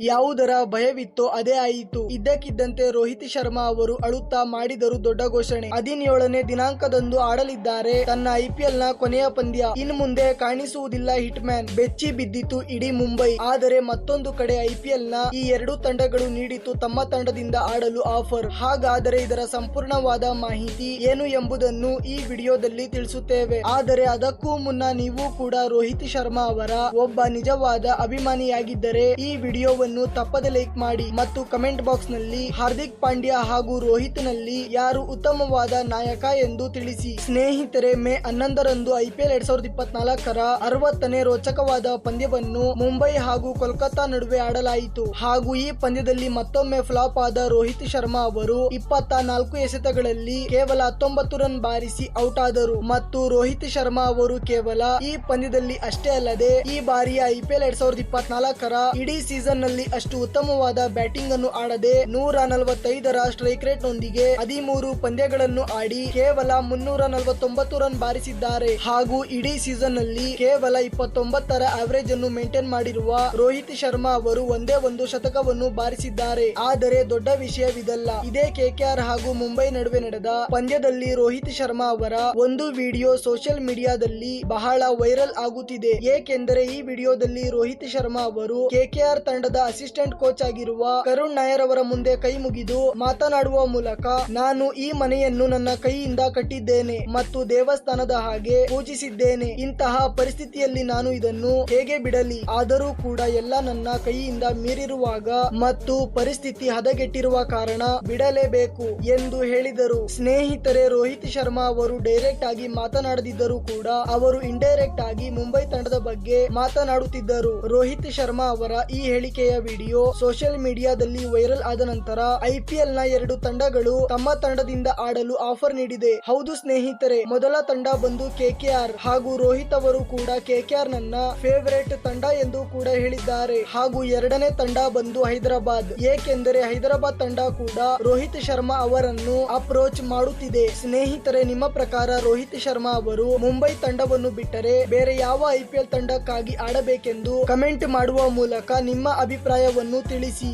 ಯಾವುದರ ಭಯವಿತ್ತೋ ಅದೇ ಆಯಿತು. ಇದ್ದಕ್ಕಿದ್ದಂತೆ ರೋಹಿತ್ ಶರ್ಮಾ ಅವರು ಅಳುತ್ತಾ ಮಾಡಿದರು ದೊಡ್ಡ ಘೋಷಣೆ. ಹದಿನೇಳನೇ ದಿನಾಂಕದಂದು ಆಡಲಿದ್ದಾರೆ. ತನ್ನ ಐಪಿಎಲ್ನ ಕೊನೆಯ ಪಂದ್ಯ ಇನ್ನು ಮುಂದೆ ಕಾಣಿಸುವುದಿಲ್ಲ ಹಿಟ್ ಮ್ಯಾನ್ ಬೆಚ್ಚಿ ಬಿದ್ದಿತು ಇಡೀ ಮುಂಬೈ. ಆದರೆ ಮತ್ತೊಂದು ಕಡೆ ಐಪಿಎಲ್ನ ಈ ಎರಡು ತಂಡಗಳು ನೀಡಿತು ತಮ್ಮ ತಂಡದಿಂದ ಆಡಲು ಆಫರ್. ಹಾಗಾದರೆ ಇದರ ಸಂಪೂರ್ಣವಾದ ಮಾಹಿತಿ ಏನು ಎಂಬುದನ್ನು ಈ ವಿಡಿಯೋದಲ್ಲಿ ತಿಳಿಸುತ್ತೇವೆ. ಆದರೆ ಅದಕ್ಕೂ ಮುನ್ನ ನೀವು ಕೂಡ ರೋಹಿತ್ ಶರ್ಮಾ ಅವರ ಒಬ್ಬ ನಿಜವಾದ ಅಭಿಮಾನಿಯಾಗಿದ್ದರೆ ಈ ವಿಡಿಯೋವನ್ನು ತಪ್ಪದೆ ಲೈಕ್ ಮಾಡಿ ಮತ್ತು ಕಮೆಂಟ್ ಬಾಕ್ಸ್ನಲ್ಲಿ ಹಾರ್ದಿಕ್ ಪಾಂಡ್ಯ ಹಾಗೂ ರೋಹಿತ್ನಲ್ಲಿ ಯಾರು ಉತ್ತಮವಾದ ನಾಯಕ ಎಂದು ತಿಳಿಸಿ. ಸ್ನೇಹಿತರೆ, ಮೇ ಹನ್ನೊಂದರಂದು ಐಪಿಎಲ್ ಎರಡ್ ಸಾವಿರದ ಇಪ್ಪತ್ನಾಲ್ಕರ ಅರವತ್ತನೇ ರೋಚಕವಾದ ಪಂದ್ಯವನ್ನು ಮುಂಬೈ ಹಾಗೂ ಕೋಲ್ಕತ್ತಾ ನಡುವೆ ಆಡಲಾಯಿತು. ಹಾಗೂ ಈ ಪಂದ್ಯದಲ್ಲಿ ಮತ್ತೊಮ್ಮೆ ಫ್ಲಾಪ್ ಆದ ರೋಹಿತ್ ಶರ್ಮಾ ಅವರು ಇಪ್ಪತ್ತ ನಾಲ್ಕು ಎಸೆತಗಳಲ್ಲಿ ಕೇವಲ ಹತ್ತೊಂಬತ್ತು ರನ್ ಬಾರಿಸಿ ಔಟ್ ಆದರು. ಮತ್ತು ರೋಹಿತ್ ಶರ್ಮಾ ಅವರು ಕೇವಲ ಈ ಪಂದ್ಯದಲ್ಲಿ ಅಷ್ಟೇ ಅಲ್ಲದೆ ಈ ಬಾರಿಯ ಐಪಿಎಲ್ ಎರಡ್ ಸಾವಿರದ ಇಪ್ಪತ್ನಾಲ್ಕರ ಇಡೀ ಸೀಸನ್ನಲ್ಲಿ ಅಷ್ಟು ಉತ್ತಮವಾದ ಬ್ಯಾಟಿಂಗ್ ಅನ್ನು ಆಡದೆ ನೂರ ನಲವತ್ತೈದರ ಸ್ಟ್ರೈಕ್ ರೇಟ್ ನೊಂದಿಗೆ ಹದಿಮೂರು ಪಂದ್ಯಗಳನ್ನು ಆಡಿ ಕೇವಲ ಮುನ್ನೂರ ನಲವತ್ತೊಂಬತ್ತು ರನ್ ಬಾರಿಸಿದ್ದಾರೆ. ಹಾಗೂ ಇಡೀ ಸೀಸನ್ನಲ್ಲಿ ಕೇವಲ ಇಪ್ಪತ್ತೊಂಬತ್ತರ ಆವರೇಜ್ ಅನ್ನು ಮೇಂಟೈನ್ ಮಾಡಿರುವ ರೋಹಿತ್ ಶರ್ಮಾ ಅವರು ಒಂದೇ ಒಂದು ಶತಕವನ್ನು ಬಾರಿಸಿದ್ದಾರೆ. ಆದರೆ ದೊಡ್ಡ ವಿಷಯವಿದಲ್ಲ. ಇದೇ ಕೆಕೆಆರ್ ಹಾಗೂ ಮುಂಬೈ ನಡುವೆ ನಡೆದ ಪಂದ್ಯದಲ್ಲಿ ರೋಹಿತ್ ಶರ್ಮಾ ಅವರ ಒಂದು ವಿಡಿಯೋ ಸೋಷಿಯಲ್ ಮೀಡಿಯಾದಲ್ಲಿ ಬಹಳ ವೈರಲ್ ಆಗುತ್ತಿದೆ. ಏಕೆಂದರೆ ಈ ವಿಡಿಯೋದಲ್ಲಿ ರೋಹಿತ್ ಶರ್ಮಾ ಅವರು ಕೆಕೆಆರ್ ತಂಡದ ಅಸಿಸ್ಟೆಂಟ್ ಕೋಚ್ ಆಗಿರುವ ಕರುಣ್ ನಾಯರ್ ಅವರ ಮುಂದೆ ಕೈ ಮುಗಿದು ಮಾತನಾಡುವ ಮೂಲಕ ನಾನು ಈ ಮನೆಯನ್ನು ನನ್ನ ಕೈಯಿಂದ ಕಟ್ಟಿದ್ದೇನೆ ಮತ್ತು ದೇವಸ್ಥಾನದ ಹಾಗೆ ಪೂಜಿಸಿದ್ದೇನೆ. ಇಂತಹ ಪರಿಸ್ಥಿತಿಯಲ್ಲಿ ನಾನು ಇದನ್ನು ಹೇಗೆ ಬಿಡಲಿ? ಆದರೂ ಕೂಡ ಎಲ್ಲ ನನ್ನ ಕೈಯಿಂದ ಮೀರಿರುವಾಗ ಮತ್ತು ಪರಿಸ್ಥಿತಿ ಹದಗೆಟ್ಟಿರುವ ಕಾರಣ ಬಿಡಲೇಬೇಕು ಎಂದು ಹೇಳಿದರು. ಸ್ನೇಹಿತರೆ, ರೋಹಿತ್ ಶರ್ಮಾ ಅವರು ಡೈರೆಕ್ಟ್ ಆಗಿ ಮಾತನಾಡದಿದ್ದರೂ ಕೂಡ ಅವರು ಇಂಡೈರೆಕ್ಟ್ ಆಗಿ ಮುಂಬೈ ತಂಡದ ಬಗ್ಗೆ ಮಾತನಾಡುತ್ತಿದ್ದರು. ರೋಹಿತ್ ಶರ್ಮಾ ಅವರ ಈ ಹೇಳಿಕೆಯ ವಿಡಿಯೋ ಸೋಷಿಯಲ್ ಮೀಡಿಯಾದಲ್ಲಿ ವೈರಲ್ ಆದ ನಂತರ ಐಪಿಎಲ್ನ ಎರಡು ತಂಡಗಳು ತಮ್ಮ ತಂಡದಿಂದ ಆಡಲು ಆಫರ್ ನೀಡಿದೆ. ಹೌದು ಸ್ನೇಹಿತರೆ, ಮೊದಲ ತಂಡ ಬಂದು ಕೆಕೆಆರ್ ಹಾಗೂ ರೋಹಿತ್ ಅವರು ಕೂಡ ಕೆಕೆಆರ್ ನನ್ನ ಫೇವರೇಟ್ ತಂಡ ಎಂದು ಕೂಡ ಹೇಳಿದ್ದಾರೆ. ಹಾಗೂ ಎರಡನೇ ತಂಡ ಬಂದು ಹೈದರಾಬಾದ್, ಏಕೆಂದರೆ ಹೈದರಾಬಾದ್ ತಂಡ ಕೂಡ ರೋಹಿತ್ ಶರ್ಮಾ ಅವರನ್ನು ಅಪ್ರೋಚ್ ಮಾಡುತ್ತಿದೆ. ಸ್ನೇಹಿತರೆ, ನಿಮ್ಮ ಪ್ರಕಾರ ರೋಹಿತ್ ಶರ್ಮಾ ಅವರು ಮುಂಬೈ ತಂಡವನ್ನು ಬಿಟ್ಟರೆ ಬೇರೆ ಯಾವ ಐಪಿಎಲ್ ತಂಡಕ್ಕಾಗಿ ಆಡಬೇಕೆಂದು ಕಮೆಂಟ್ ಮಾಡುವ ಮೂಲಕ ನಿಮ್ಮ ಅಭಿಪ್ರಾಯವನ್ನು ತಿಳಿಸಿ.